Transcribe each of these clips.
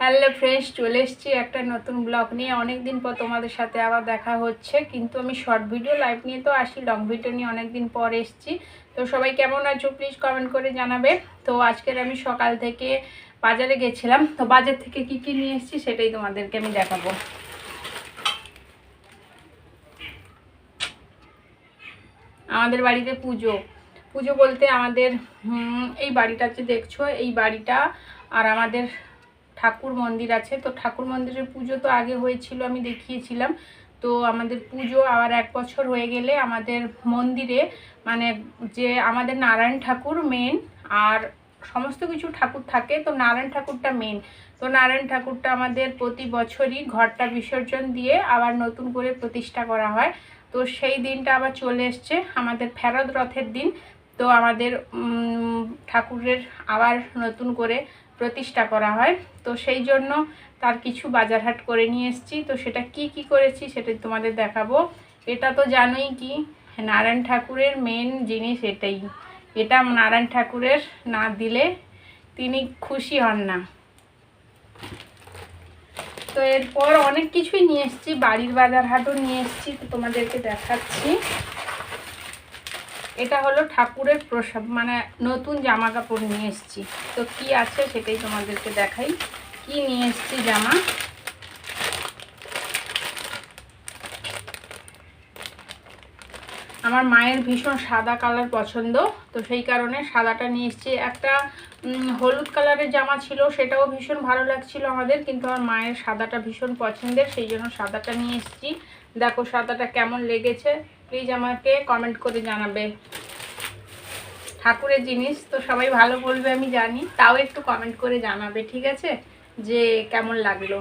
Hello friends চলে এসেছি একটা নতুন ব্লগ নিয়ে। অনেক দিন পর তোমাদের সাথে আবার দেখা হচ্ছে, কিন্তু আমি শর্ট ভিডিও লাইভ নিয়ে তো আসি লং ভিডিও নিয়ে অনেক দিন পর এসছি। তো সবাই কেমন আছো প্লিজ কমেন্ট করে জানাবে। তো আজকের আমি সকাল থেকে বাজারে গেছিলাম, তো বাজার থেকে কি কি নিয়ে এসেছি সেটাই তোমাদেরকে আমি দেখাবো। আমাদের বাড়িতে পুজো। পুজো বলতে আমাদের এই বাড়িটা যে দেখছ, এই বাড়িটা আর আমাদের ঠাকুর মন্দির আছে। তো ঠাকুর মন্দিরের পুজো তো আগে হয়েছিল, আমি দেখিয়েছিলাম। তো আমাদের পুজো আবার এক বছর হয়ে গেলে আমাদের মন্দিরে মানে যে আমাদের নারায়ণ ঠাকুর মেন আর সমস্ত কিছু ঠাকুর থাকে, তো নারায়ণ ঠাকুরটা মেন তো নারায়ণ ঠাকুরটা আমাদের প্রতি বছরই ঘরটা বিসর্জন দিয়ে আবার নতুন করে প্রতিষ্ঠা করা হয়। তো সেই দিনটা আবার চলে এসছে, আমাদের ফেরত রথের দিন। তো আমাদের ঠাকুরের আবার নতুন করে প্রতিষ্ঠা করা হয়। তো সেই জন্য তার কিছু বাজার হাট করে নিয়ে এসেছি। তো সেটা কি কি করেছি সেটা তোমাদের দেখাবো। এটা তো জানোই কি, নারায়ণ ঠাকুরের মেন জিনিস এটাই। এটা নারায়ণ ঠাকুরের না দিলে তিনি খুশি হন না। তো এরপর অনেক কিছুই নিয়ে এসেছি, বাড়ির বাজার হাটও নিয়ে এসেছি তোমাদেরকে দেখাচ্ছি। এটা হলো ঠাকুরের প্রসাদ মানে নতুন জামা কাপড় নিয়ে এসেছি। তো কি আছে সেটাই তোমাদেরকে দেখাই। কি নিয়ে এসেছি জামা? আমার মায়ের ভীষণ সাদা কালার পছন্দ, তো সেই কারণে সাদাটা নিয়ে এসেছি। একটা হলুদ কালারের জামা ছিল, সেটাও ভীষণ ভালো লাগছিল আমাদের, কিন্তু আমার মায়ের সাদাটা ভীষণ পছন্দের, সেই জন্য সাদাটা নিয়ে এসেছি। দেখো সাদাটা কেমন লেগেছে। প্লিজ আমাকে কমেন্ট করে জানাবে। ঠাকুরের জিনিস তো সবাই ভালো বলবে, আমি জানি। তাও একটু কমেন্ট করে জানাবে, ঠিক আছে? যে কেমন লাগল।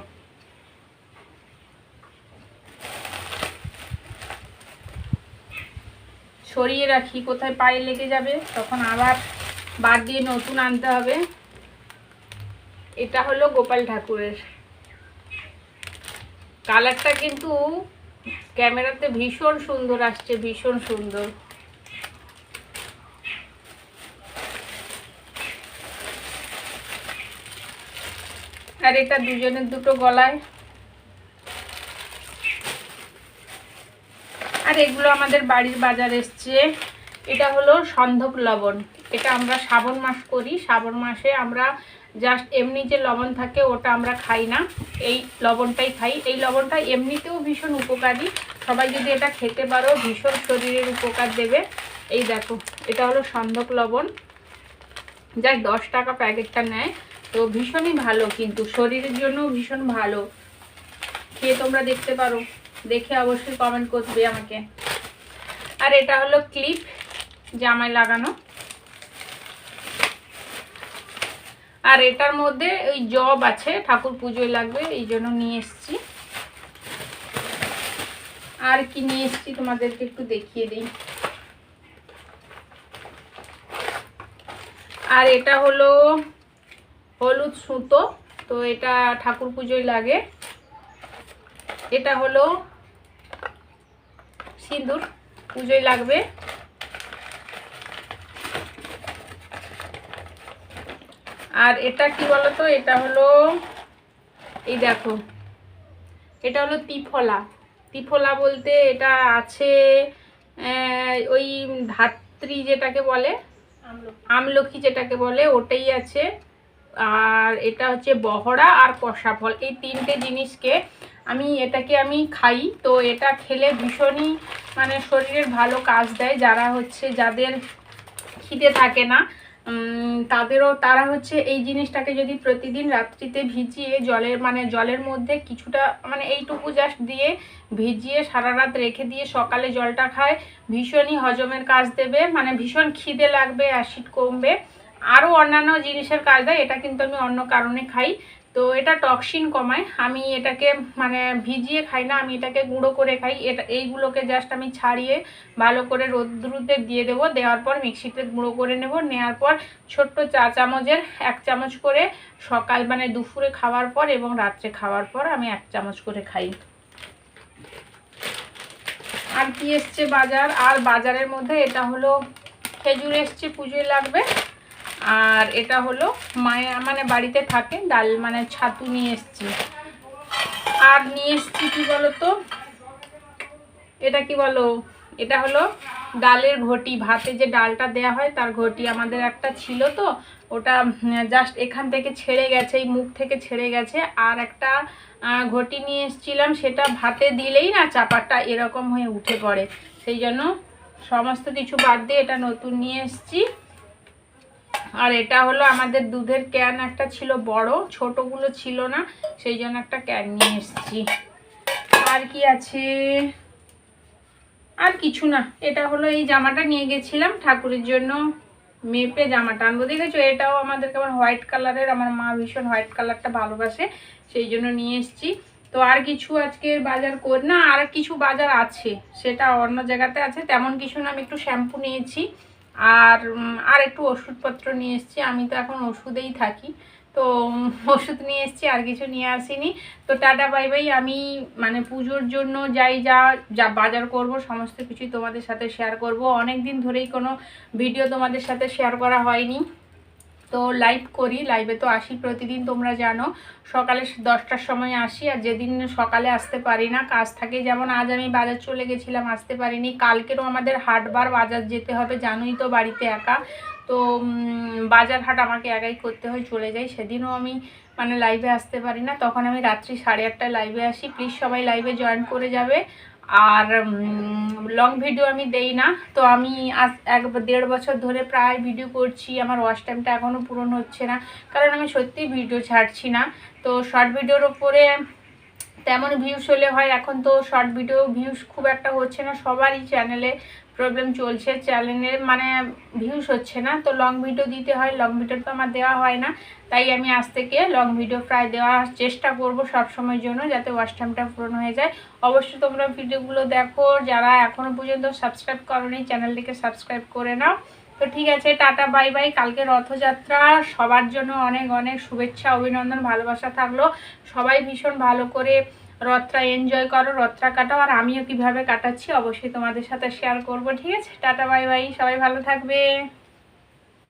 সরিয়ে রাখি, কোথায় পায়ে লেগে যাবে, তখন আবার বাদ দিয়ে নতুন আনতে হবে। এটা হলো গোপাল ঠাকুরের। কালারটা কিন্তু ক্যামেরাতে ভীষণ সুন্দর আসছে, ভীষণ সুন্দর। আর এটা দুজনের দুটো গলায়। আর এগুলো আমাদের বাড়ির বাজার এসছে। এটা হলো সন্ধক লবণ। এটা আমরা শ্রাবণ মাস করি। শ্রাবণ মাসে আমরা জাস্ট এমনি যে লবণ থাকে, ওটা আমরা খাই না। এই লবণটাই খাই। এই লবণটা এমনিতেও ভীষণ উপকারী। সবাই যদি এটা খেতে পারো, ভীষণ শরীরের উপকার দেবে। এই দেখো, এটা হলো সন্ধক লবণ। যাই, দশ টাকা প্যাকেটটা নেয়। তো ভীষণই ভালো কিন্তু, শরীরের জন্য ভীষণ ভালো। খেয়ে তোমরা দেখতে পারো। দেখে অবশ্যই কমেন্ট করবে আমাকে। আর এটা হলো ক্লিপ, জামায় লাগানো। আর এটার মধ্যে ওই জব আছে, ঠাকুর পুজোয় লাগবে, এই জন্য নিয়ে এসছি। আর কি নিয়ে এসছি তোমাদেরকে একটু দেখিয়ে দিই। আর এটা হলো হলুদ সুতো, তো এটা ঠাকুর পুজোয় লাগে। এটা হলো সিঁদুর পুজোয় লাগবে। আর এটা কি বলতো? এটা হলো এই দেখো এটা হলো ত্রিফলা ত্রিফলা বলতে এটা আছে ওই ধাত্রী যেটাকে বলে আমলকি যেটাকে বলে ওটাই আছে। আর এটা হচ্ছে বহরা আর কষা ফল। এই তিনটে জিনিসকে আমি এটাকে আমি খাই। তো এটা খেলে ভীষণই মানে শরীরের ভালো কাজ দেয়। যারা হচ্ছে যাদের খিদে থাকে না তাদেরও, তারা হচ্ছে এই জিনিসটাকে যদি প্রতিদিন রাত্রিতে ভিজিয়ে জলের মানে জলের মধ্যে কিছুটা মানে এইটুকু জাস্ট দিয়ে ভিজিয়ে সারা রাত রেখে দিয়ে সকালে জলটা খায়, ভীষণই হজমের কাজ দেবে মানে ভীষণ খিদে লাগবে অ্যাসিড কমবে। আরও অন্যান্য জিনিসের কাজ দেয়, এটা কিন্তু আমি অন্য কারণে খাই। তো এটা টক্সিন কমায়। আমি এটাকে মানে ভিজিয়ে খাই না, আমি এটাকে গুঁড়ো করে খাই। এটা, এইগুলোকে জাস্ট আমি ছাড়িয়ে ভালো করে রোদ্রুতে দিয়ে দেবো। দেওয়ার পর মিক্সিতে গুঁড়ো করে নেব। নেওয়ার পর ছোট্ট চা চামচের এক চামচ করে সকাল মানে দুপুরে খাওয়ার পর এবং রাত্রে খাওয়ার পর আমি এক চামচ করে খাই। আর কি এসছে বাজার? আর বাজারের মধ্যে এটা হলো খেজুর এসছে, পুজোয় লাগবে। আর এটা হলো মায়ের মানে বাড়িতে থাকে, ডাল মানে ছাতু নিয়ে এসছি। আর নিয়ে এসছি কি বলো তো এটা কি বলো? এটা হলো ডালের ঘটি। ভাতে যে ডালটা দেয়া হয়, তার ঘটি আমাদের একটা ছিল তো, ওটা জাস্ট এখান থেকে ছেড়ে গেছে, এই মুখ থেকে ছেড়ে গেছে। আর একটা ঘটি নিয়ে এসেছিলাম, সেটা ভাতে দিলেই না চাপাটা এরকম হয়ে উঠে পড়ে। সেই জন্য সমস্ত কিছু বাদ দিয়ে এটা নতুন নিয়ে এসেছি। আর এটা হলো আমাদের দুধের ক্যান একটা ছিল বড়, ছোটগুলো ছিল না, সেই জন্য একটা ক্যান নিয়ে এসেছি। আর কি আছে? আর কিছু না, এটা হলো এই জামাটা নিয়ে গেছিলাম, ঠাকুরের জন্য মেপে জামাটা আনব। দেখেছ, এটাও আমাদেরকে আমার হোয়াইট কালারের আমার মা ভীষণ হোয়াইট কালারটা ভালোবাসে, সেই জন্য নিয়ে এসেছি। তো আর কিছু আজকে বাজার কর না, আর কিছু বাজার আছে, সেটা অন্য জায়গাতে আছে, তেমন কিছু না, আমি একটু শ্যাম্পু নিয়েছি। আর আর একটু ওষুধপত্র নিয়ে এসেছি। আমি তো এখন ওষুধেই থাকি। তো ওষুধ নিয়ে এসেছি, আর কিছু নিয়ে আসিনি। তো টাটা, বাই বাই। আমি মানে পুজোর জন্য যাই, যা যা বাজার করব, সমস্ত কিছুই তোমাদের সাথে শেয়ার করব। অনেক দিন ধরেই কোনো ভিডিও তোমাদের সাথে শেয়ার করা হয়নি। তো লাইভ করি লাইভে তো আসি প্রতিদিন, তোমরা জানো। সকালে দশটার সময় আসি, আর যেদিন সকালে আসতে পারি না, কাজ থাকে। যেমন আজ আমি বাজার চলে গেছিলাম, আসতে পারিনি। কালকেরও আমাদের হাটবার বাজার যেতে হবে, জানোই তো বাড়িতে একা। তো বাজার হাট আমাকে একাই করতে হয়, চলে যাই। সেদিনও আমি মানে লাইভে আসতে পারি না। তখন আমি রাত্রি সাড়ে আটটায় লাইভে আসি। প্লিজ সবাই লাইভে জয়েন করে যাবে। আর লং ভিডিও আমি দেই না। তো আমি আজ এক দেড় বছর ধরে প্রায় ভিডিও করছি। আমার ওয়াশ টাইমটা এখনও পূরণ হচ্ছে না। কারণ আমি সত্যি ভিডিও ছাড়ছি না। তো শর্ট ভিডিওর ওপরে তেমন ভিউস হলে হয়। এখন তো শর্ট ভিডিও ভিউস খুব একটা হচ্ছে না সবারই চ্যানেলে প্রবলেম চলছে চ্যানেলে মানে ভিউস হচ্ছে না। তো লং ভিডিও দিতে হয় লং ভিডিও তো আমার দেওয়া হয় না। তাই আমি আজ থেকে লং ভিডিও প্রায় দেওয়ার চেষ্টা করব সময়ের জন্য যাতে ওয়াচ টাইমটা পূরণ হয়ে যায়। অবশ্যই তোমরা ভিডিওগুলো দেখো। যারা এখনও পর্যন্ত সাবস্ক্রাইব করোনি চ্যানেলটিকে সাবস্ক্রাইব করে নাও। তো ঠিক আছে, টাটা বাই বাই কালকে রথযাত্রা। সবার জন্য অনেক অনেক শুভেচ্ছা, অভিনন্দন, ভালোবাসা থাকল। সবাই ভীষণ ভালো করে রথটা এনজয় করো, রথটা কাটাও। আর আমিও কীভাবে কাটাচ্ছি, অবশ্যই তোমাদের সাথে শেয়ার করব, ঠিক আছে? টাটা বাই বাই সবাই ভালো থাকবে।